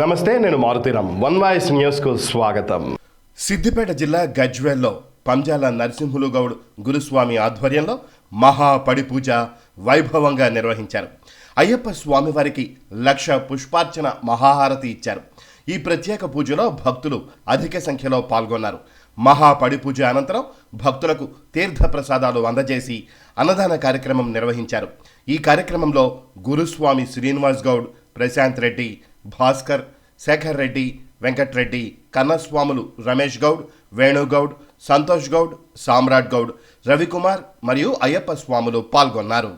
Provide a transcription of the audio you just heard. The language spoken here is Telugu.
నమస్తే నేను మారుతీరామ్ వన్ వాయిస్ న్యూస్కు స్వాగతం. సిద్దిపేట జిల్లా గజ్వేల్లో పంజాల నరసింహులు గౌడ్ గురుస్వామి ఆధ్వర్యంలో మహాపడి పూజ వైభవంగా నిర్వహించారు. అయ్యప్ప స్వామివారికి లక్ష పుష్పార్చన మహాహారతి ఇచ్చారు. ఈ ప్రత్యేక పూజలో భక్తులు అధిక సంఖ్యలో పాల్గొన్నారు. మహాపడి పూజ అనంతరం భక్తులకు తీర్థ ప్రసాదాలు అందజేసి అన్నదాన కార్యక్రమం నిర్వహించారు. ఈ కార్యక్రమంలో గురుస్వామి శ్రీనివాస్ గౌడ్ ప్రశాంత్ రెడ్డి భాస్కర్ శేఖర్ రెడ్డి వెంకట్రెడ్డి కన్నస్వాములు రమేష్ గౌడ్ వేణుగౌడ్ సంతోష్ గౌడ్ సామ్రాట్ గౌడ్ రవికుమార్ మరియు అయ్యప్ప స్వాములు పాల్గొన్నారు.